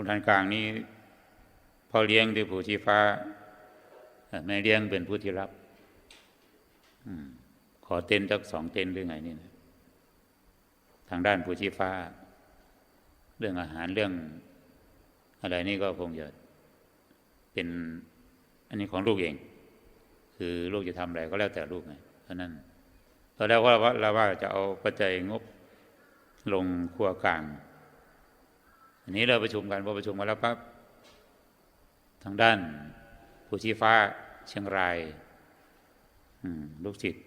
รงทานกลางนี้พ่อเลี้ยงคือผู้ชี้ฟ้าแม่เลี้ยงเป็นผู้ที่รับอขอเต็นท์สักสองเต็นหรือไงนี่นะทางด้านผู้ชี้ฟ้า เรื่องอาหารเรื่องอะไรนี่ก็คงจะเป็น อันนี้ของลูกเอง คือลูกจะทำอะไรก็แล้วแต่ลูกไงเพราะนั้นตอนแรกว่าเราว่าจะเอาปัจจัยงบลงครัวกลาง อันนี้เราประชุมกันพอประชุมกันแล้วปั๊บทางด้านผู้ชี้ฟ้าเชียงรายลูกศิษย์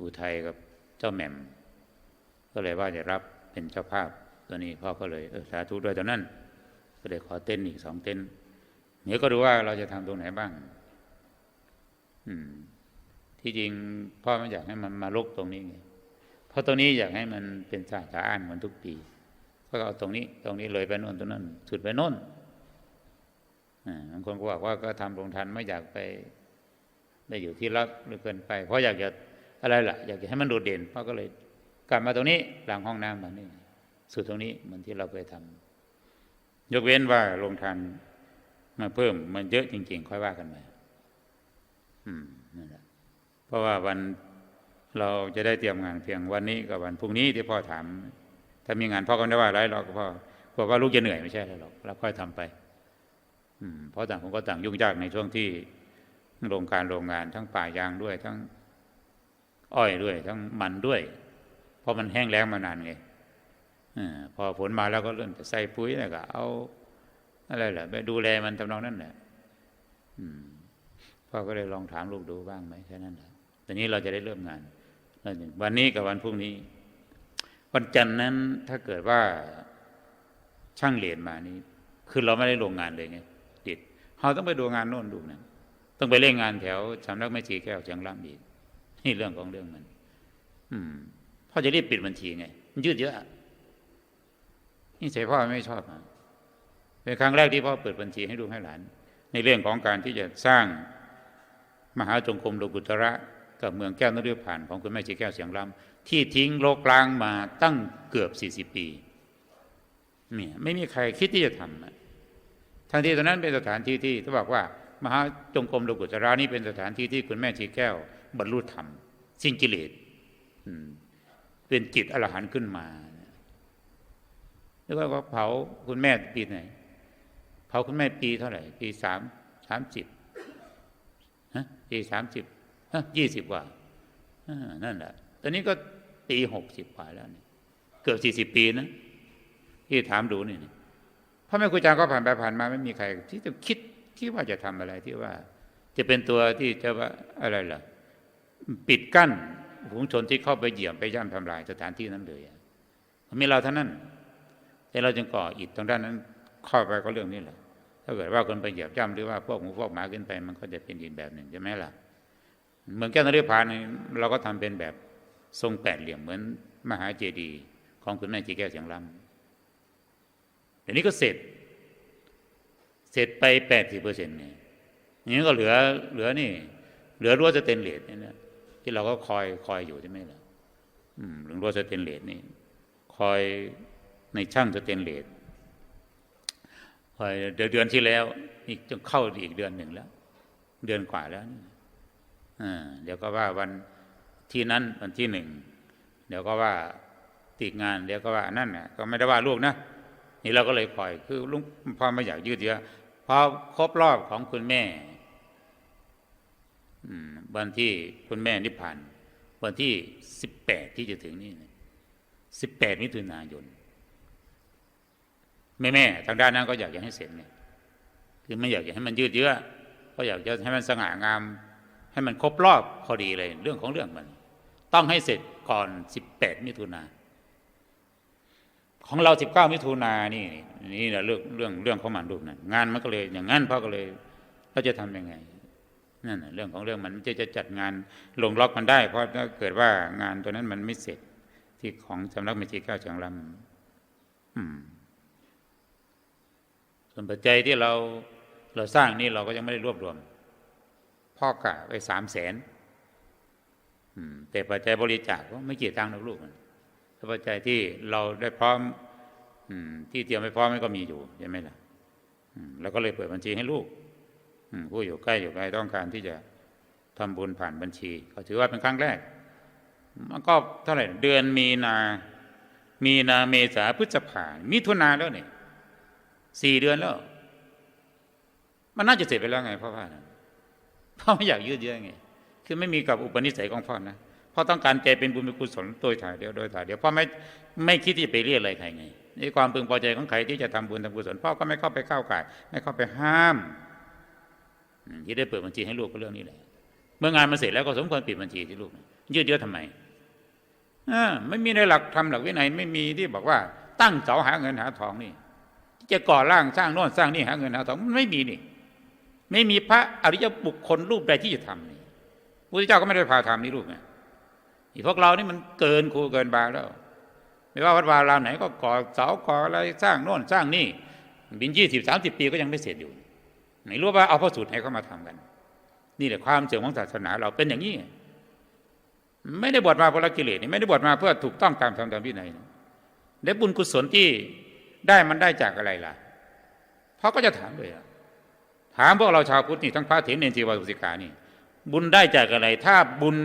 อุทัยกับเจ้าแหม่ม ก็เลยว่าจะรับเป็นเจ้าภาพตัวนี้พ่อก็เลยเออสาธุด้วยตอนนั้น ก็เลยขอเต้นอีกสองเต้นเดี๋ยก็ดูว่าเราจะทำตรงไหนบ้าง อืม ที่จริงพ่อไม่อยากให้มันมาลกตรงนี้ไง เพราะตรงนี้อยากให้มันเป็นสาขาอ่านเหมือนทุกปี ก็เอาตรงนี้ ตรงนี้เลยไปโน่นตรงนั้นสุดไปโน่นอ่าบางคนก็บอกว่าก็ทำโรงทานไม่อยากไปได้อยู่ที่รับหรือเกินไป เพราะอยากจะอะไรล่ะ อยากจะให้มันโดดเด่นพ่อก็เลยกลับมาตรงนี้หลังห้องน้ำมานี่สุดตรงนี้เหมือนที่เราเคยทำยกเว้นว่าโรงทานมาเพิ่มมันเยอะจริง ๆ ค่อยว่ากันไปอืมนั่นแหละเพราะว่าวัน เราจะได้เตรียมงานเพียงวันนี้กับวันพรุ่งนี้ที่พ่อถาม ถ้ามีงานพ่อก็ไม่ได้ว่าอะไรหรอกพ่อบอกว่าลูกจะเหนื่อยไม่ใช่หรอกเราค่อยทำไป อืมเพราะต่างผมก็ต่างยุ่งยากในช่วงที่โรงการโรงงานทั้งป่ายางด้วย ทั้งอ้อยด้วย ทั้งมันด้วย เพราะมันแห้งแล้งมานานไงอพอฝนมาแล้วก็เริ่มจะใส่ปุ๋ยแล้วก็เอาอะไรแหละไปดูแลมันทำนองนั้นแหละพ่อก็เลยลองถามลูกดูบ้างไหมแค่นั้นแหละตอนนี้เราจะได้เริ่มงาน วันนี้กับวันพรุ่งนี้ วันจันทร์นั้นถ้าเกิดว่าช่างเหรียญมานี้ คือเราไม่ได้ลงงานเลยไงดิดเราต้องไปดูงานโน่นดูนั้นต้องไปเล่นงานแถวสำนักแม่ชีแก้วเชียงรำอีกนี่เรื่องของเรื่องมัน อืมพ่อจะรีบปิดบัญชีไงมันยืดเยอะนี่ใส่พ่อไม่ชอบนะเป็นครั้งแรกที่พ่อเปิดบัญชีให้ลูกให้หลาน ในเรื่องของการที่จะสร้างมหาจงกรมโลกุตระ กับเมืองแก้วนฤผ่านของคุณแม่ชีแก้วเสียงลำที่ทิ้งโลกกลางมาตั้งเกือบ 40 ปีเนี่ยไม่มีใครคิดที่จะทำทั้งที่ตอนนั้นเป็นสถานที่ที่เขาบอกว่ามหาจงกรมโลกุตระนี่เป็นสถานที่ที่คุณแม่ชีแก้ว บรรลุธรรม สิ้นกิเลสเป็นจิตอรหันต์ขึ้นมาแล้วก็เผาคุณแม่ปีไหน เผาคุณแม่ปีเท่าไหร่ ปีสามสามสิบฮะปีสามสิบ ยี่สิบกว่านั่นแหละ ตอนนี้ก็ปีหกสิบกว่าแล้วเนี่ยเกือบสี่สิบปีนะที่ถามดูนี่พ่อแม่ครูอาจารย์ก็ผ่านไปผ่านมาไม่มีใคร ที่จะคิดที่ว่าจะทำอะไรที่ว่า จะเป็นตัวที่จะว่าอะไรล่ะ ปิดกั้นฝูงชนที่เข้าไปเหยียบไปย่ำทำลายสถานที่นั้นเลยมีเราเท่านั้น แต่เราจึงก่ออิฐตรงด้านนั้นเข้าไปก็เรื่องนี้แหละถ้าเกิดว่าคนไปเหยียบย่ำหรือว่าพวกหมูพวกหมาขึ้นไป มันก็จะเป็นอีกแบบหนึ่งใช่ไหมล่ะ เมืองแก้วนฤพานเราก็ทำเป็นแบบทรงแปดเหลี่ยมเหมือนมหาเจดีย์ของคุณแม่จีแก้วเสียงลำเดี๋ยวนี้ก็เสร็จ เสร็จไปแปดสิบเปอร์เซ็นต์เนี่ยนี้ก็เหลือเหลือนี่ เหลือรั้วสเตนเลสเนี่ยที่เราก็คอยคอยอยู่ใช่ไหมล่ะอืมหรือรั้วสเตนเลสนี่ คอยในช่างสเตนเลสเดือนเดือนที่แล้ว อีกจะเข้าอีกเดือนหนึ่งแล้ว เดือนกว่าแล้ว เดี๋ยวก็ว่าวันที่นั้นวันที่หนึ่ง เดี๋ยวก็ว่าติดงานเดี๋ยวก็ว่านั่นน่ะก็ไม่ได้ว่าลูกนะนี่เราก็เลยคอยคือลุงพ่อไม่อยากยืดเยอะพอครบรอบของคุณแม่วันที่คุณแม่นิพพานวันที่สิบแปดที่จะถึงนี่สิบแปดมิถุนายนแม่แม่ทางด้านนั้นก็อยากจะให้เสร็จไงคือไม่อยากจะให้มันยืดเยื้อก็อยากจะให้มันสง่างาม ให้มันครบรอบพอดีเลย เรื่องของเรื่องมัน ต้องให้เสร็จก่อนสิบแปดมิถุนาของเราสิบเก้ามิถุนานี่นี่แหละเรื่องเรื่องเรื่องของมันรูปนั้นงานมันก็เลยอย่างนั้นพ่อก็เลยเราจะทํำยังไงนั่นเรื่องของเรื่องมันจะจะจัดงานลงล็อกมันได้ เพราะถ้าเกิดว่างานตัวนั้นมันไม่เสร็จที่ของสำนักมิจิเก้าจังลำส่วนปัจจัยที่เราเราสร้างนี่เราก็ยังไม่ได้รวบรวม พ่อกะไปสามแสนแต่ปัจจัยบริจาคก็ไม่เกี่ยตังค์นะลูกถ้าปัจจัยที่เราได้พร้อมอืมที่เตรียมไว้พร้อมมันก็มีอยู่ใช่ไหมล่ะแล้วก็เลยเปิดบัญชีให้ลูกผู้อยู่ใกล้อยู่ไกลต้องการที่จะทำบุญผ่านบัญชีก็ถือว่าเป็นครั้งแรก มันก็เท่าไหร่เดือนมีนา มีนาเมษาพฤษภามิถุนาแล้วเนี่ยสี่เดือนแล้ว มันน่าจะเสร็จไปแล้วไงพ่อพ่อนะ พ่อไม่อยากยืดเยื้อไง คือไม่มีกับอุปนิสัยของพ่อนะพ่อต้องการใจเป็นบุญเป็นกุศลโดยถ่ายเดียวโดยถ่ายเดียวพ่อไม่ไม่คิดที่จะไปเรียกอะไรใครไงในความพึงพอใจของใครที่จะทำบุญทำกุศลพ่อก็ไม่เข้าไปก้าวไก่ายไม่เข้าไปห้ามที่ได้เปิดบัญชีให้ลูกก็เรื่องนี้แหละเมื่องานมันเสร็จแล้วก็สมควรปิดบัญชีที่ลูกยืดเยื้อทำไมอไม่มีในหลักธรรมหลักวินัยไม่มีที่บอกว่า ตั้งเสาหาเงินหาทองนี่ที่จะก่อร่างสร้างโน่นสร้างนี่หาเงินหาทองมันไม่มีนี่ ไม่มีพระอริยบุคคลรูปใดที่จะทำนี่พระเจ้าก็ไม่ได้พาทำนี่รูปไงอีพวกเรานี่มันเกินครูเกินบาแล้ว ไม่ว่าวัดวารามไหนก็ก่อเสาก่ออะไรสร้างโน่นสร้างนี่บินยี่สิบสามสิบปีก็ยังไม่เสร็จอยู่ไหนรู้ว่าเอาพระสูตรให้เขามาทำกัน นี่แหละความเสื่อมของศาสนาเราเป็นอย่างนี้ไม่ได้บวชมาเพราะละกิเลสนี่ไม่ได้บวชมาเพื่อถูกต้องตามธรรมตามวินัยนะและบุญกุศลที่ได้มันได้จากอะไรล่ะเขาก็จะถามเลยอะ ถามพวกเราชาวพุทธนี่ทั้งพระเถรเนรจีวรอุสิกานี่ บุญได้จากอะไร ถ้าบุญ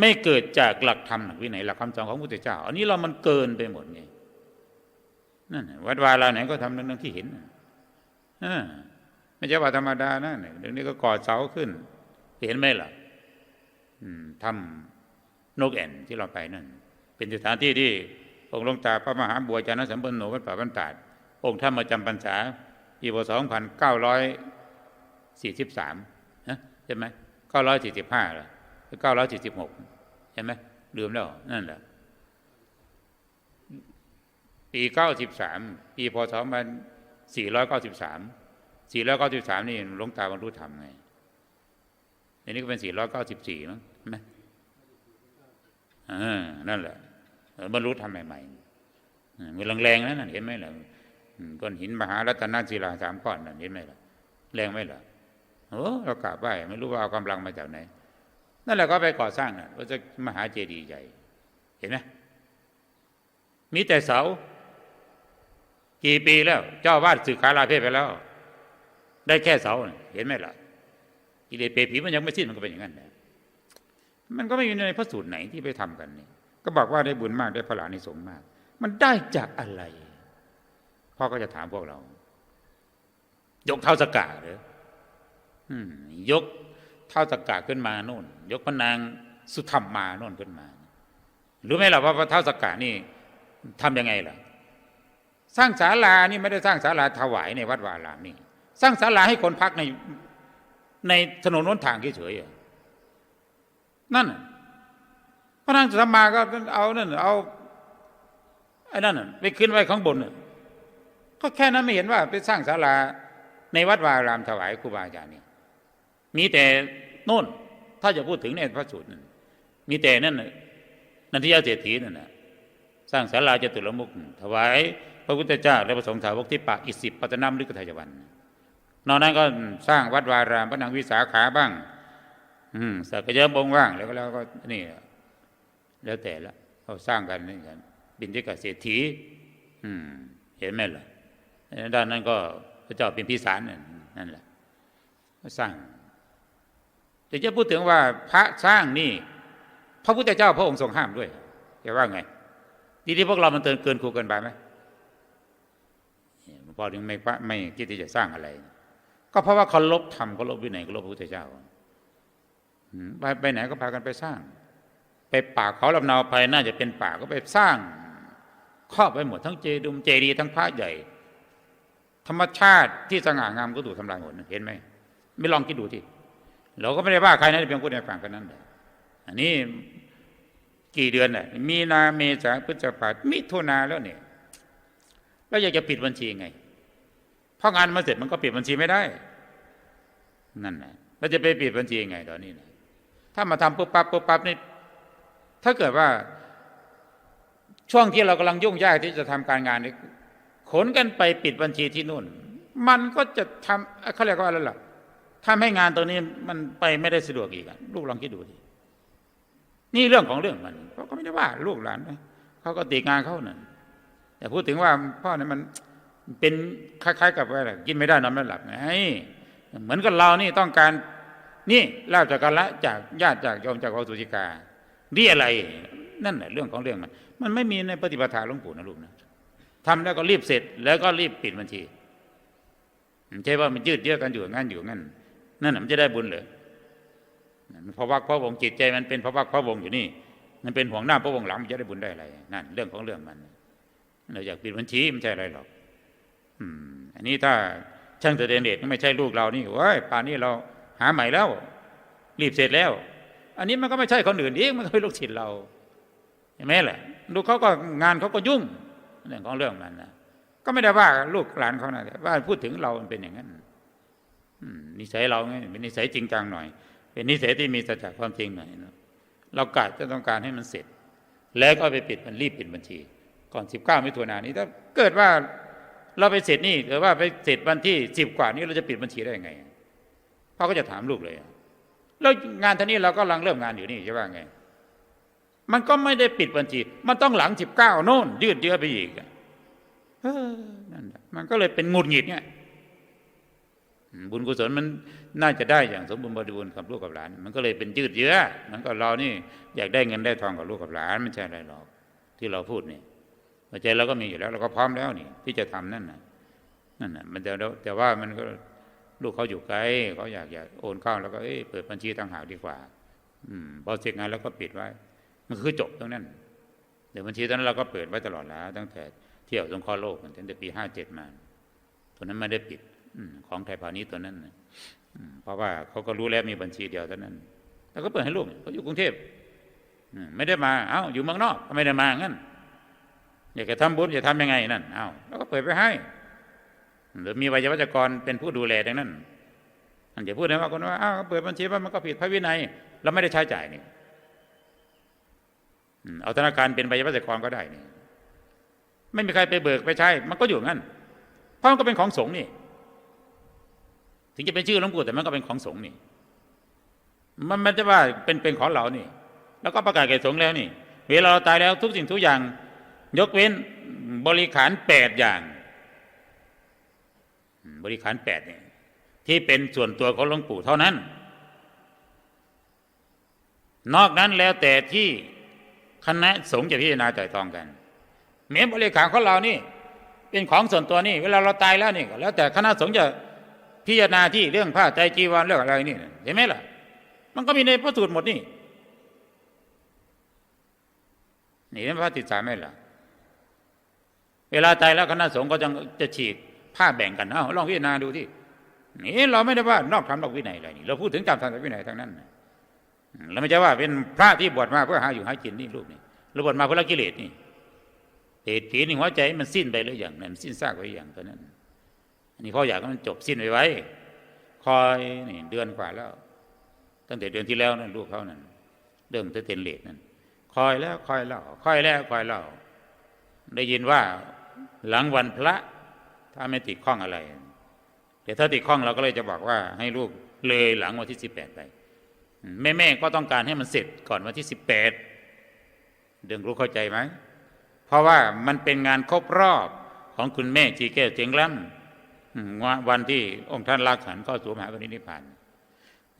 ไม่เกิดจากหลักธรรมหลักวินัยหลักคำสอนของพระพุทธเจ้า อันนี้เรามันเกินไปหมดไงนั่นวัดวาลาไหนก็ทำเรื่องที่เห็นนะไม่ใช่ว่าธรรมดานะเนี่ยเดี๋ยวนี้ก็ก่อเสาขึ้น เห็นไหมล่ะทำนกแอ่นที่เราไปนั่น เป็นสถานที่ที่องค์ลงตาพระมหาบัวจานะสัมปันโนวัดป่าบ้านตาดองค์ท่านมาจำพรรษาปีพศ สี่สิบสามใช่ไหมเก้าร้อยสี่สิบห้าหรอเก้าร้อยสี่สิบหกใช่ไหมลืมแล้วนั่นแหละปีเก้าสิบสามปีพศมันสี่ร้อยเก้าสิบสามสี่ร้อยเก้าสิบสามนี่หลวงตาบรรลุธรรมไงอันนี้ก็เป็นสี่ร้อยเก้าสิบสี่มั้งใช่ไหมอ่านั่นแหละเออบรรลุธรรมใหม่ๆอ่ามือแรงๆนั่นเห็นไหมล่ะอืมก้อนหินมหารัตนศิลาสามก้อนนั่นเห็นไหมล่ะแรงไหมล่ะ โอ้เรากราบไหว้ไม่รู้ว่าเอากำลังมาจากไหน นั่นแหละก็ไปก่อสร้างน่ะว่าจะมหาเจดีย์ใหญ่ เห็นไหมมีแต่เสา กี่ปีแล้ว เจ้าวาดสึกขาลาเพศไปแล้ว ได้แค่เสา เห็นไหมล่ะกิเลสเปรผีมันยังไม่สิ้นมันก็เป็นอย่างนั้นนะมันก็ไม่มีในพระสูตรไหนที่ไปทำกันนี่ก็บอกว่าได้บุญมากได้พระลานิสงมาก มันได้จากอะไรพ่อก็จะถามพวกเรา ยกเท้าสก่าหรออืม ยกเท้าสก่าขึ้นมาโน่น ยกพระนางสุธรรมมาโน่นขึ้นมา รู้ไหมล่ะว่าพระเท้าสก่านี่ทำยังไงล่ะ สร้างศาลานี่ไม่ได้สร้างศาลาถวายในวัดวาอารามนี่ สร้างศาลาให้คนพักในในถนนน้นทางเฉยๆนั่นพระนางสุธรรมาก็เอานั่นเอาไอ้นั่นไปขึ้นไว้ข้างบนก็แค่นั้นไม่เห็นว่าไปสร้างศาลาในวัดวาอารามถวายครูบาอาจารย์นี่ มีแต่โน่น ถ้าจะพูดถึงในพระสูตรนั่นมีแต่นั่นนันทิยาเศรษฐีนั่นนะสร้างศาลาจตุรมุกถวายพระพุทธเจ้าและพระสงฆ์สาวกที่ปากอิสิปปัตนามฤกทายวันนอกนั้นก็สร้างวัดวารามพระนางวิสาขาบ้าง อืมสักยอะบงว่างแล้วก็แล้วก็นี่แล้วแต่ละเขาสร้างกันนี่กันบินที่กับเศรษฐีอืม เห็นไหมล่ะด้านนั้นก็พระเจ้าเป็นพิสารนั่นแหละสร้าง แต่จะพูดถึงว่าพระสร้างนี่ พระพุทธเจ้าพระองค์ทรงห้ามด้วยจะว่าไงทีนี้พวกเรามันเตินเกินครูเกินไปไหมหลวงพ่อถึงไม่ไม่คิดที่จะสร้างอะไร ก็เพราะว่าเคารพธรรมเคารพวินัยเคารพพระพุทธเจ้าไปไปไหนก็พากันไปสร้าง ไปป่าเขาลำนาวภัยน่าจะเป็นป่าก็ไปสร้างครอบไปหมดทั้งเจดุมเจดีทั้งพระใหญ่ ธรรมชาติที่สง่างามก็ถูกทำลายหมดเห็นไหมไม่ลองคิดดูที่ เราก็ไม่ได้ว่าใครนะเพียงพูดในฝั่งกันนั้นเลยอันนี้กี่เดือนน่ะมีนาเมษาพฤษภามิถุนาแล้วเนี่ยแล้วอยากจะปิดบัญชีไงเพราะงานมาเสร็จมันก็ปิดบัญชีไม่ได้ นั่นนะแล้วจะไปปิดบัญชียังไงตอนนี้นะถ้ามาทำปุ๊บปั๊บปุ๊บปั๊บนี่ถ้าเกิดว่า ช่วงที่เรากำลังยุ่งยากที่จะทำการงานนี้ขนกันไปปิดบัญชีที่นู่น มันก็จะทำเขาเรียกว่าอะไรล่ะ ทำให้งานตัวนี้มันไปไม่ได้สะดวกอีกลูกลองคิดดูดินี่เรื่องของเรื่องมันเขาก็ไม่ได้ว่าลูกหลานนะเขาก็ตีงานเขานั่นแต่พูดถึงว่าพ่อเนี่ยมันเป็นคล้ายๆ กับว่าอะไรกินไม่ได้นอนไม่หลับไงเหมือนกับเรานี่ต้องการ นี่ลาบจากการละจากญาติจากโยมจากวสุจิกานี่อะไร นั่นแหละเรื่องของเรื่องมันมันไม่มีในปฏิปทาหลวงปู่นะลูกนะทำแล้วก็รีบเสร็จแล้วก็รีบปิดบัญชีไม่ใช่ว่ามันยืดเยื้อกันอยู่งั้นอยู่งั้น นั่นน่ะมันจะได้บุญเหรอมันเพราะว่าพระวงจิตใจมันเป็นเพราะว่าพระวงอยู่นี่ มันเป็นห่วงหน้าพระวงหลังมันจะได้บุญได้อะไรนั่นเรื่องของเรื่องมันเราอยากปิดบัญชีไม่ใช่อะไรหรอก อืม อันนี้ถ้าช่างแสดงเดชไม่ใช่ลูกเรานี่โอ้ยป่านนี้เราหาใหม่แล้ว รีบเสร็จแล้ว อันนี้มันก็ไม่ใช่คนอื่นอีกมันก็เป็นลูกศิษย์เราเห็นไหมล่ะลูกเขาก็งานเขาก็ยุ่งเรื่องของเรื่องมันนะก็ไม่ได้ว่าลูกหลานเขานะว่าพูดถึงเรามันเป็นอย่างนั้น นิสัยเราไงเป็นนิสัยจริงจังหน่อย เป็นนิสัยที่มีสัจจะความจริงหน่อยนะเรากะจะต้องการให้มันเสร็จ แล้วก็ไปปิดมันรีบปิดบัญชี ก่อนสิบเก้ามิถุนายนนี้ถ้าเกิดว่าเราไปเสร็จนี่หรือว่าไปเสร็จวันที่สิบกว่านี้เราจะปิดบัญชีได้ยังไงพ่อก็จะถามลูกเลยแล้วงานท่านี้เราก็ลังเริ่มงานอยู่นี่จะว่าไง มันก็ไม่ได้ปิดบัญชี มันต้องหลังสิบเก้าโน่นยืดเยื้อไปอีกอนั่นมันก็เลยเป็นงุดหงิดเนี่ย บุญกุศลมันน่าจะได้อย่างสมบูรณ์บริบูรณ์กับลูกกับหลาน มันก็เลยเป็นยืดเยื้อมันก็เรานี่อยากได้เงินได้ทองกับลูกกับหลานไม่ใช่อะไรหรอกที่เราพูดนี่หัวใจเราก็มีอยู่แล้ว เราก็พร้อมแล้วนี่ ที่จะทำนั่นน่ะนั่นน่ะมันจะแต่ว่ามันก็ลูกเขาอยู่ไกลเขาอยากอยากโอนเข้าแล้วก็เอ้เปิดบัญชีต่างหากดีกว่า อืมพอเสร็จงานแล้วก็ปิดไว้ มันคือจบตรงนั้นเดี๋ยวบัญชีตอนนั้นเราก็เปิดไว้ตลอดแล้ว ตั้งแต่เที่ยวสงเคราะห์โลกตั้งแต่ปีห้าเจ็ดมาตัวนั้นไม่ได้ปิด ของไทยพาณิชย์ตัวนั้นเพราะว่าเขาก็รู้แล้วมีบัญชีเดียวเท่านั้น แล้วก็เปิดให้ลูกเขาอยู่กรุงเทพไม่ได้มาเอ้าอยู่เมืองนอกไม่ได้มางั้นอยากจะทำบุญจะทำยังไงนั่นเอ้าแล้วก็เปิดไปให้ หรือมีวิยวัจกรเป็นผู้ดูแลดังนั้นอันอย่าพูดนะว่าคนว่าอ้าวเปิดบัญชีว่ามันก็ผิดพระวินัยเราไม่ได้ใช้จ่ายนี่เอาธนาคารเป็นวิยวัจกรก็ได้นี่ไม่มีใครไปเบิกไปใช้ มันก็อยู่งั้นเพราะมันก็เป็นของสงฆ์นี่ ถึงจะเป็นชื่อหลวงปู่แต่มันก็เป็นของสงฆ์นี่ มันไมันจะว่าเป็นเป็นของเรานี่ แล้วก็ประกาศแก่สงฆ์แล้วนี่ เวลาเราตายแล้วทุกสิ่งทุกอย่าง ยกเว้นบริขารแปดอย่าง บริขารแปดเนี่ยที่เป็นส่วนตัวของหลวงปู่เท่านั้น นอกนั้นแล้วแต่ที่คณะสงฆ์จะพิจารณาจ่ตองกันเม้บริขารของเรานี่ เป็นของส่วนตัวนี่ เวลาเราตายแล้วนี่แล้วแต่คณะสงฆ์จะ พิจารณาที่เรื่องผ้าใจจีวรเรื่องอะไรนี่เห็นไหมล่ะ มันก็มีในพระสูตรหมดนี่นี่เป็นพระติดสามไหมล่ะ เวลาตายแล้วคณะสงฆ์ก็จะจะฉีกผ้าแบ่งกันเอาลองพิจารณาดูที่นี่เราไม่ได้ว่านอกธรรมนอกวินัยอะไรนี่เราพูดถึงตามธรรมวินัยทั้งนั้นเราไม่ใช่ว่าเป็นพระที่บวชมาเพื่อหาอยู่หากินนี่ลูกนี่เราบวชมาเพื่อละกิเลสนี่เหตุผีในหัวใจมันสิ้นไปหรือยังมันสิ้นซากไปอยังตอนนั้น อันนี้พ่ออยากให้มันจบสิ้นไปไว้ คอยนี่เดือนกว่าแล้ว ตั้งแต่เดือนที่แล้วนั่นลูกเขานั่นเริ่มจะเต็นเลทนั่นคอยแล้วคอยเล่าคอยแล้วคอยเล่าได้ยินว่าหลังวันพระ ถ้าไม่ติดข้องอะไรแต่ถ้าติดข้องเราก็เลยจะบอกว่า ให้ลูกเลยหลังวันที่สิบแปดไปแม่แม่ก็ต้องการให้มันเสร็จก่อนวันที่สิบแปดเดืองรู้เข้าใจไหมเพราะว่ามันเป็นงานครบรอบของคุณแม่จีแก้วเจียงล้ำ วันที่องค์ท่านลากขันเข้าสู่มหาปรินิพพาน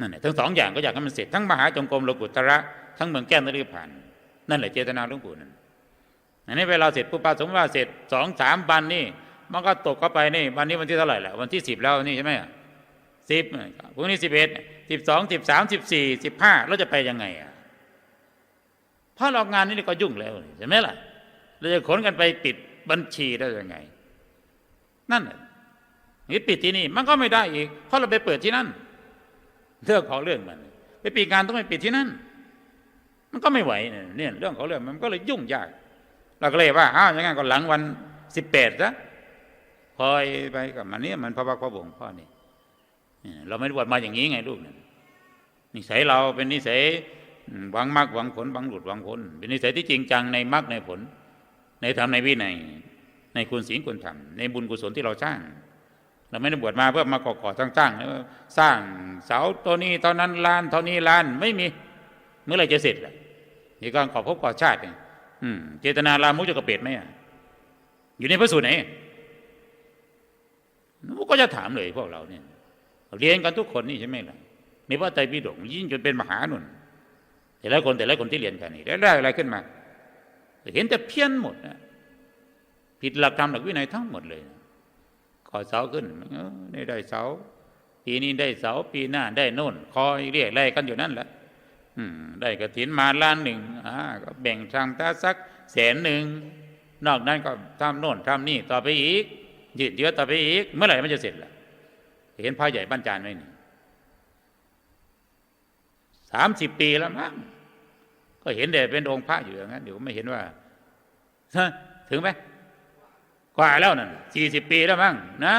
นั่นแหละทั้งสองอย่างก็อยากให้มันเสร็จทั้งมหาจงกรมโลกุตระทั้งเมืองแก้วนริพานนั่นแหละเจตนาหลวงปู่นั่นอันนี้เวลาเสร็จปุ๊บปาสมว่าเสร็จสองสามวันนี่มันก็ตกเข้าไปนี่วันนี้วันที่เท่าไหร่แหละวันที่สิบแล้วนี่ใช่ไหมสิบพรุ่งนี้สิบเอ็ดสิบสองสิบสามสิบสี่สิบห้าเราจะไปยังไงอะพราเรางานนี้ก็ยุ่งแล้วใช่ไหมล่ะเราจะขนกันไปปิดบัญชีได้ยังไง นั่น นี่ปิดที่นี่มันก็ไม่ได้อีก เพราะเราไปเปิดที่นั่นเรื่องของเรื่องมัน ไปปิดงานต้องไปปิดที่นั่น มันก็ไม่ไหวเนี่ยเรื่องของเรื่องมันก็เลยยุ่งยากเราก็เลยว่าอ้าวอย่างงั้นก็หลังวันสิบแปดซะคอยไปกับมันเนี่ยมันพระบักพระบงพ่อนี่เราไม่ได้บวชมาอย่างนี้ไงลูกเนี่ยนิสัยเราเป็นนิสัยหวังมากหวังผลหวังหลุดหวังผลเป็นนิสัยที่จริงจังในมรรคในผล ในธรรมในวินัยในคุณศีลคุณธรรมในบุญกุศลที่เราสร้าง เราไม่ได้บวชมาเพื่อมาก่อก่อสร้างสร้างสร้างเสาตัวนี้เท่านั้นล้านเท่านี้ล้านไม่มีเมื่อไรจะเสร็จล่ะนี่การขอพบก่อชาติเนี่ยเจตนาลามุจะกระเปิดไหมอยู่ในพระสูตรไหนก็จะถามเลยพวกเราเนี่ยเรียนกันทุกคนนี่ใช่ไหมล่ะในพระไตรปิฎกยิ่งจนเป็นมหาหนุนแต่ละคนแต่ละคนที่เรียนกันนี่แล้ได้อะไรขึ้นมา เห็นแต่เพี้ยนหมดนะผิดหลักธรรมหลักวินัยทั้งหมดเลย ขอเสาขึ้นเออได้เสา ปีนี้ได้เสา ปีหน้าได้โน่น คอยเรียกอะไรกันอยู่นั่นแหละได้กระถินมาล้านหนึ่งก็แบ่งทางตาสักแสนหนึ่ง นอกนั้นก็ทำโน่นทำนี่ต่อไปอีก ยืดเยื้อต่อไปอีก เมื่อไหร่มันจะเสร็จล่ะ เห็นพระใหญ่บ้านจานไหมนี่สามสิบปีแล้วมั้งก็เห็นแต่เป็นองค์พระอยู่อย่างนั้นเดี๋ยวไม่เห็นว่าถึงไหม กว่าแล้วนั่นสี่สิบปีแล้วมั้งนะ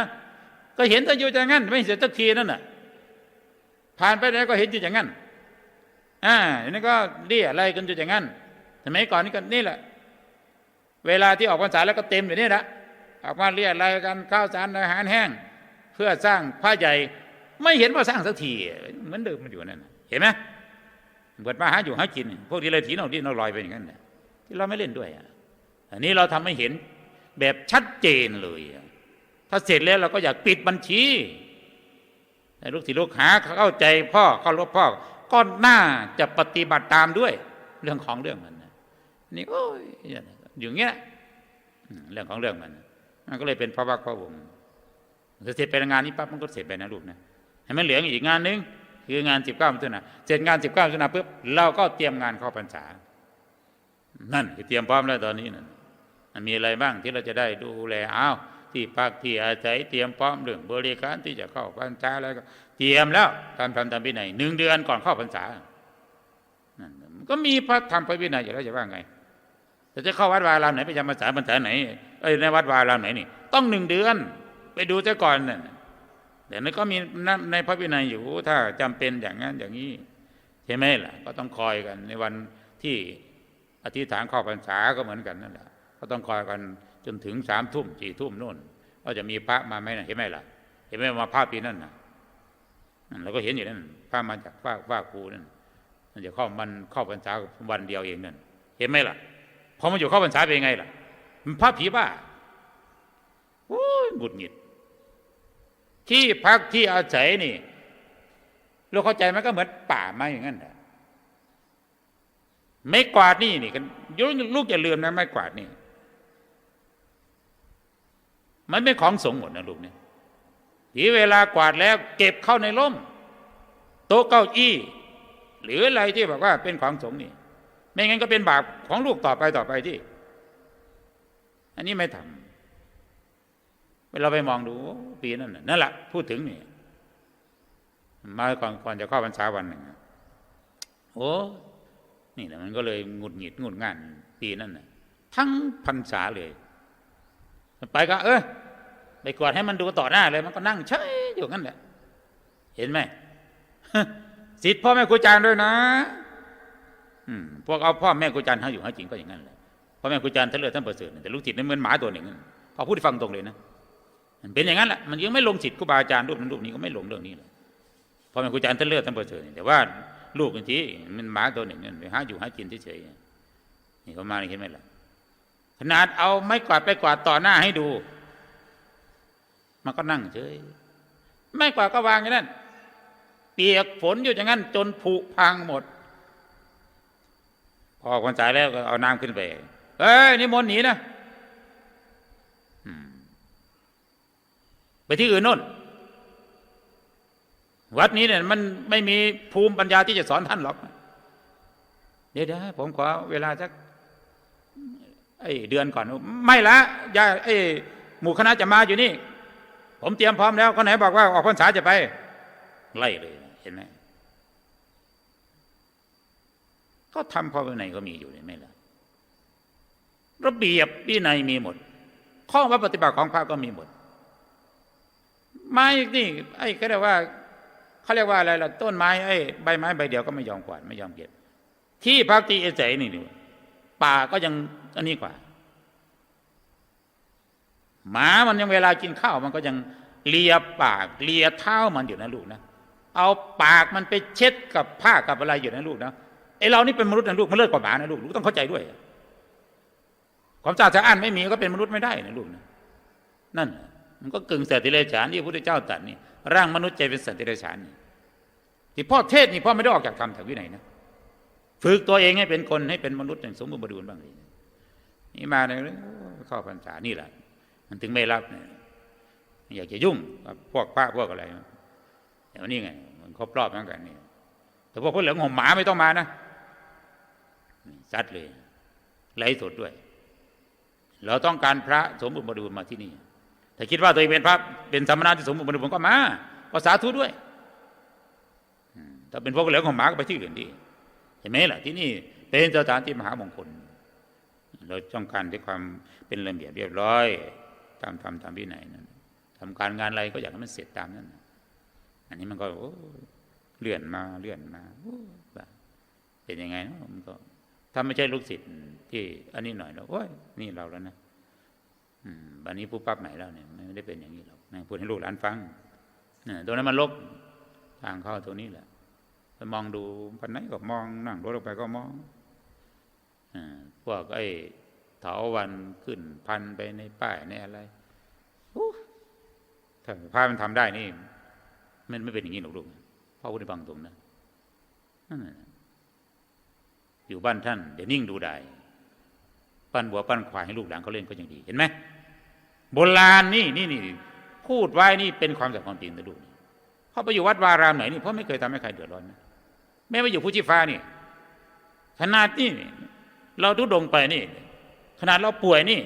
ก็เห็นแต่อยู่อย่างนั้น ไม่เสร็จสักทีนั่นน่ะ ผ่านไปแล้วก็เห็นอยู่อย่างนั้นอ่าอันนี้ก็เรียอะไรกันอยู่อย่างนั้นสมัยก่อนนี่ก็นี่แหละ เวลาที่ออกพรรษาแล้วก็เต็มอยู่นี่แหละออกมาเรียอะไรกันข้าวสารอาหารแห้ง เพื่อสร้างพระใหญ่ ไม่เห็นว่าสร้างสักทีเหมือนเดิมมันอยู่นั่นเห็นไหมเปิดมาหาอยู่หากิน พวกที่เลยถีนอกที่นอกลอยไปอย่างนั้นน่ะที่เราไม่เล่นด้วยอะอันนี้เราทำให้เห็น แบบชัดเจนเลย ถ้าเสร็จแล้วเราก็อยากปิดบัญชีลูกศิษย์ลูกหาเข้าใจพ่อเข้ารพพ่อ ก็น่าจะปฏิบัติตามด้วย เรื่องของเรื่องมันนี่โอ้ยอย่างเงี้ยเรื่องของเรื่องมันมันก็เลยเป็นพระวักพระวงศ์เสร็จไปงานนี้ปั๊บมันก็เสร็จไปนะลูกนะให้มันเหลืออีกงานนึงคืองานสิบเก้ามิถุนาเสร็จงานสิบเก้ามิถุนาปุ๊บเราก็เตรียมงานเข้าพรรษานั่นคือเตรียมพร้อมแล้วตอนนี้นั่น มีอะไรบ้างที่เราจะได้ดูแลอ้าวที่พักที่อาศัยเตรียมพร้อมเรื่องบริการที่จะเข้าพรรษาแล้วก็เตรียมแล้วตามธรรมตามวินัยหนึ่งเดือนก่อนเข้าพรรษานั่นก็มีพระธรรมพระวินัยอยู่แล้วจะว่าไงแต่จะเข้าวัดวาอารามไหนไปจำพรรษาพรรษาไหนเอ้ยในวัดวาอารามไหนนี่ ต้องหนึ่งเดือน ไปดูซะก่อนนั่นแต่นั้นก็มีในพระวินัยอยู่ถ้าจำเป็นอย่างนั้นอย่างนี้ใช่ไหมล่ะ ก็ต้องคอยกันในวันที่อธิษฐานเข้าพรรษาก็เหมือนกันนั่นแหละ ก็ต้องคอยกันจนถึงสามทุ่มสี่ทุ่มนู่นว่าจะมีพระมาไหมนะเห็นไหมล่ะ เห็นไหมมาภาพปีนั่นนะเราก็เห็นอยู่นั่นพระมาจากฟ้าฟ้าครูนั่นมันจะเข้ามันเข้าพรรษาวันเดียวเองนั่นเห็นไหมล่ะพอมาอยู่เข้าพรรษาเป็นไงล่ะ มันพระผีบ้าโอ้ยบุดหงิด ที่พักที่อาศัยนี่เราเข้าใจมันก็เหมือนป่าไม้อย่างนั้นแหละไม่กวาดนี่นี่กันยุลูกอย่าลืมนะไม่กวาดนี่ มันเป็นของสงหมดนะลูกเนี่ยทีเวลากวาดแล้วเก็บเข้าในร่ม โต๊ะเก้าอี้ หรืออะไรที่บอกว่าเป็นของสงนี่ ไม่งั้นก็เป็นบาปของลูกต่อไปต่อไปที่ อันนี้ไม่ทำเวลาไปมองดูปีนั้นน่ะนั่นแหละพูดถึงนี่มาก่อนก่อนจะเข้าพรรษาวันหนึ่งโอ้นี่แหละมันก็เลยหงุดหงิดงุดงานปีนั้นน่ะ ทั้งพรรษาเลย ไปก็ เออ ไปกอดให้มันดูต่อหน้าเลย มันก็นั่งเฉยอยู่งั้นแหละ เห็นไหมสิทธิ์พ่อแม่ครูอาจารย์ด้วยนะพวกเอาพ่อแม่ครูอาจารย์หาอยู่ใหาจริงก็อย่างนั้นแหละพ่อแม่ครูอาจารย์ท่านเลือดท่านประเสริฐแต่ลูกศิษย์นี่เหมือนหมาตัวหนึ่งพอพูดให้ฟังตรงเลยนะมันเป็นอย่างนั้นแหละมันยังไม่ลงจิตครูบาอาจารย์รูปนั้นรูปนี้ก็ไม่ลงเรื่องนี้เลยพ่อแม่ครูอาจารย์ท่านเลือดท่านประเสริฐแต่ว่าลูกจริงๆมันหมาตัวหนึ่งนั่นไปหาอยู่หากินเฉยๆนี่เขามาเห็นไหมล่ะขนาดเอาไม้กวาดไปกวาดต่อหน้าให้ดู มันก็นั่งเฉยไม่กว่าก็วางอย่างนั้นเปียกฝนอยู่อย่างนั้น จนผุพังหมด พอคนสายแล้วก็เอาน้ำขึ้นไปเอ้ยนิมนต์หนีนะไปที่อื่นน่น วัดนี้เนี่ย มันไม่มีภูมิปัญญาที่จะสอนท่านหรอกเดี๋ยวผมขอเวลาสักไอเดือนก่อน ไม่ละยาไอ้หมู่คณะจะมาอยู่นี่ ผมเตรียมพร้อมแล้วคนไหนบอกว่าออกพรรษาจะไป ไล่เลยเห็นไหมก็ทำพอวินัยก็มีอยู่นี่ไม่ละระเบียบวินัยมีหมด ข้อวัดปฏิบัติของพระก็มีหมดไม้นี่ไอ้ก็เรียกว่าเขาเรียกว่าอะไรล่ะต้นไม้ไอ้ใบไม้ใบเดียวก็ไม่ยอมกวาดไม่ยอมเก็บ ที่พักที่เอเสนี่นี่ป่าก็ยังอันนี้กว่า หมามันยังเวลากินข้าวมันก็ยังเลียปากเลียเท้ามันอยู่นะลูกนะเอาปากมันไปเช็ดกับผ้ากับอะไรอยู่นะลูกนะไอเรานี่เป็นมนุษย์นะลูกมันเลิศกว่าหมานะลูกลูกต้องเข้าใจด้วย ความสะอาดสะอ้านไม่มีก็เป็นมนุษย์ไม่ได้นะลูกนะนั่น มันก็กึ่งสัตว์ที่เลฉานที่พระพุทธเจ้าตรัสนี่ร่างมนุษย์ใจเป็นสัตว์ที่เลฉานนี่ที่พ่อเทศนี่พ่อไม่ได้ออกจากธรรมจากวินัยนะฝึกตัวเองให้เป็นคนให้เป็นมนุษย์อย่างสมบูรณ์บริบูรณ์บ้างเลยนี่มาในยเข้าพรรษานี่แหละ มันถึงไม่รับเนี่ยอยากจะยุ่งกับพวกพระพวกอะไรแต่วันนี้ไง มันครบรอบเหมือนกันนี่แต่พวกคนเหลืองห่มหมาไม่ต้องมานะซัดเลยไล่สดด้วย เราต้องการพระสมบูรณ์บริบูรณ์มาที่นี่ถ้าคิดว่าตัวเองเป็นพระเป็นสมณะที่สมบูรณ์บริบูรณ์ก็มาก็สาธุด้วยถ้าเป็นพวกเหลืองของหมาก็ไปที่อื่นดีเห็นไหมล่ะที่นี่เป็นสถานที่มหามงคล เราต้องการด้วยความเป็นระเบียบเรียบร้อย ตามธรรมตามวินัยนั้นทำการงานอะไรก็อยากให้มันเสร็จตามนั้น อันนี้มันก็โอ้เลื่อนมาเลื่อนมาโอ้แบบเป็นยังไงเนาะมันก็ถ้าไม่ใช่ลูกศิษย์ที่อันนี้หน่อยเราโอ้ยนี่เราแล้วนะอืมบันนี้ผู้ปั๊บใหม่แล้วเนี่ยไม่ได้เป็นอย่างนี้หรอกนะพูดให้ลูกหลานฟังนะตรงนั้นมันลบทางเข้าตัวนี้แหละมองดูปันไหนก็มองนั่งรถออกไปก็มองอาพวกไอ้ เถาวันขึ้นพันไปในป้ายในอะไรถ้าพามันทำได้นี่ มันไม่เป็นอย่างนี้หรอกลูกพ่อพูดให้ฟังตรงนะนั่นน่ะอยู่บ้านท่านเดี๋ยวนิ่งดูได้ ปั้นบัวปั้นควายให้ลูกหลานเขาเล่นก็ยังดี เห็นไหมโบราณนี่นี่นี่พูดไว้นี่เป็นความสัมพันธ์จริงนะลูกนี่เขาไปอยู่วัดวารามไหนนี่พราะไม่เคยทำให้ใครเดือดร้อนนะแม้ไปอยู่ผู้ชีฟ้านี่ขนาดนี่เราทุดงไปนี่ ขนาดเราป่วยนี่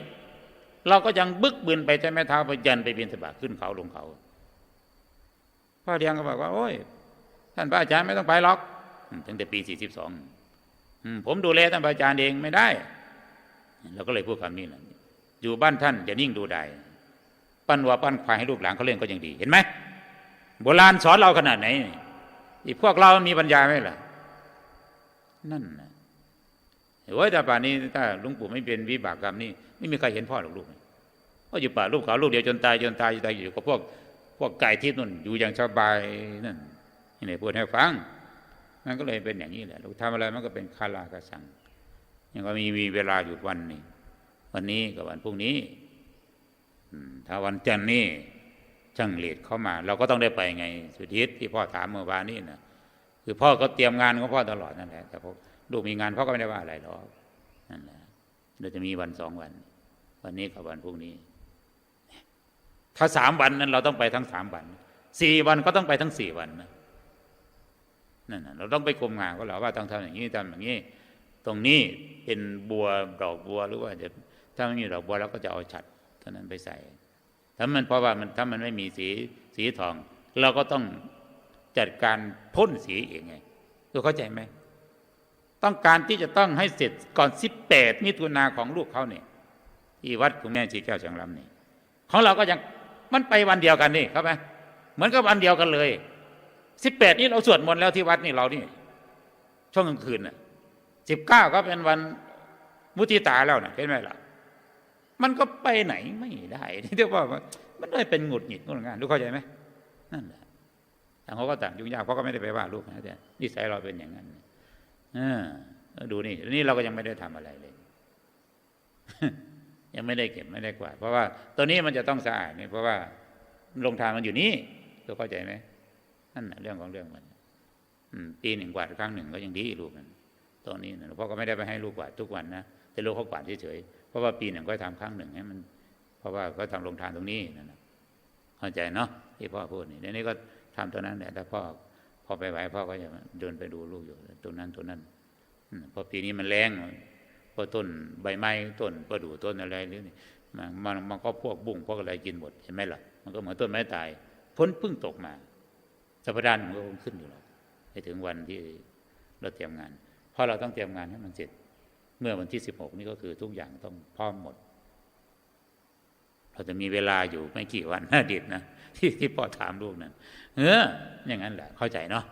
เราก็ยังบึกบืนไปใช้ไม้เท้าไปยันไปเบียนสบาขึ้นเขาลงเขาพ่อเลี้ยงก็บอกว่า โอ้ยท่านพระอาจารย์ไม่ต้องไปหรอกตั้งแต่ปีสี่สิบสองผมดูแลท่านพระอาจารย์เองไม่ได้เราก็เลยพูดคำนี้แหละอยู่บ้านท่านอย่านิ่งดูได้ปั้นวัวปั้นควายให้ลูกหลานเขาเล่นก็ยังดี เห็นไหมโบราณสอนเราขนาดไหนอีพวกเรามีปัญญาไหมล่ะ นั่นนะ โอ้ยแต่ป่านนี้ถ้าลุงปู่ไม่เป็นวิบากกรรมนี่ไม่มีใครเห็นพ่อหรอกลูกก็อยู่ป่าลูกเขาลูกเดียวจนตายจนตายจนตายอยู่กับพวกพวกไก่ทิพย์นั่นอยู่อย่างสบายนั่นนี่ไหนพูดให้ฟังมันก็เลยเป็นอย่างนี้แหละลูกทำอะไรมันก็เป็นคาลากระสังยังก็มีมีเวลาหยุดวันนี้วันนี้กับวันพรุ่งนี้ถ้าวันจันทร์นี่ช่างเลดเข้ามา เราก็ต้องได้ไปไง สุดทิศที่พ่อถามเมื่อวานนี้นะคือพ่อก็เตรียมงานของพ่อตลอดนั่นแหละแต่พอ ลูกมีงานพ่อก็ไม่ได้ว่าอะไรหรอกนั่นแหละเราจะมีวันสองวัน วันนี้กับวันพรุ่งนี้ ถ้าสามวันนั้นเราต้องไปทั้งสามวันสี่วันก็ต้องไปทั้งสี่วันนะนั่นเราต้องไปคุมงานก็เราว่าต้องทำอย่างนี้ทำอย่างนี้ ตรงนี้เป็นบัวดอกบัวหรือว่าจะถ้าไม่มีดอกบัวเราก็จะเอาฉัดเท่านั้นไปใส่ ถ้ามันเพราะว่ามันถ้ามันไม่มีสีสีทอง เราก็ต้องจัดการพ่นสีเองไงตัวเข้าใจไหม ต้องการที่จะต้องให้เสร็จก่อนสิบแปดมิถุนาของลูกเขาเนี่ยที่วัดคุณแม่ชีแก้วเชียงลำนี่ของเราก็ยังมันไปวันเดียวกันนี่ครับไหมเหมือนกับวันเดียวกันเลยสิบแปดนี้เราสวดมนต์แล้วที่วัดนี่เรานี่ช่วงกลางคืนน่ะสิบเก้าก็เป็นวันมุติตาแล้วนะเห็นไหมล่ะมันก็ไปไหนไม่ได้ที่เรียกว่ามันได้เป็นหงุดหงิดงุนงานรู้เข้าใจไหมนั่นแหละต่างเขาก็ต่างยุ่งยากเพราะก็ไม่ได้ไปว่าลูกนะแต่นิสัยเราเป็นอย่างนั้น อดูนี่นี่เราก็ยังไม่ได้ทำอะไรเลย ยังไม่ได้เก็บไม่ได้กวาดเพราะว่าตัวนี้มันจะต้องสะอาดนี่เพราะว่าลงทานมันอยู่นี่เข้าใจไหมนั่นแหละเรื่องของเรื่องมันปีหนึ่งกวาดครั้งหนึ่งก็ยังดีลูกมันตรงนี้นะพ่อก็ไม่ได้ไปให้ลูกกวาดทุกวันนะแต่ลูกเขากวาดเฉยๆเพราะว่าปีหนึ่งก็ทำครั้งหนึ่งให้มัน เพราะว่าเขาทำลงทานตรงนี้นั่นเข้าใจเนาะที่พ่อพูดนี่เดี๋ยวนี้ก็ทำตัวนั้นแหละแต่พ่อ พอไปไหวพ่อก็จะเดินไปดูลูกอยู่ตรงนั้นตรงนั้นพอปีนี้มันแรงพอต้นใบไม้ต้นประดู่ต้นอะไรนี่มันมันมันก็พวกบุ้งพวกอะไรกินหมดเห็นไหมล่ะมันก็เหมือนต้นไม้ตายพ้นพึ่งตกมาสัปดาห์หนึ่งก็คงขึ้นอยู่หรอกไปถึงวันที่เราเตรียมงาน เพราะเราต้องเตรียมงานให้มันเสร็จ เมื่อวันที่สิบหกนี่ก็คือทุกอย่างต้องพร้อมหมด เราจะมีเวลาอยู่ไม่กี่วันน่าดิดนะ ที่ที่พ่อถามลูกนั้นเอออย่างนั้นแหละเข้าใจเนาะ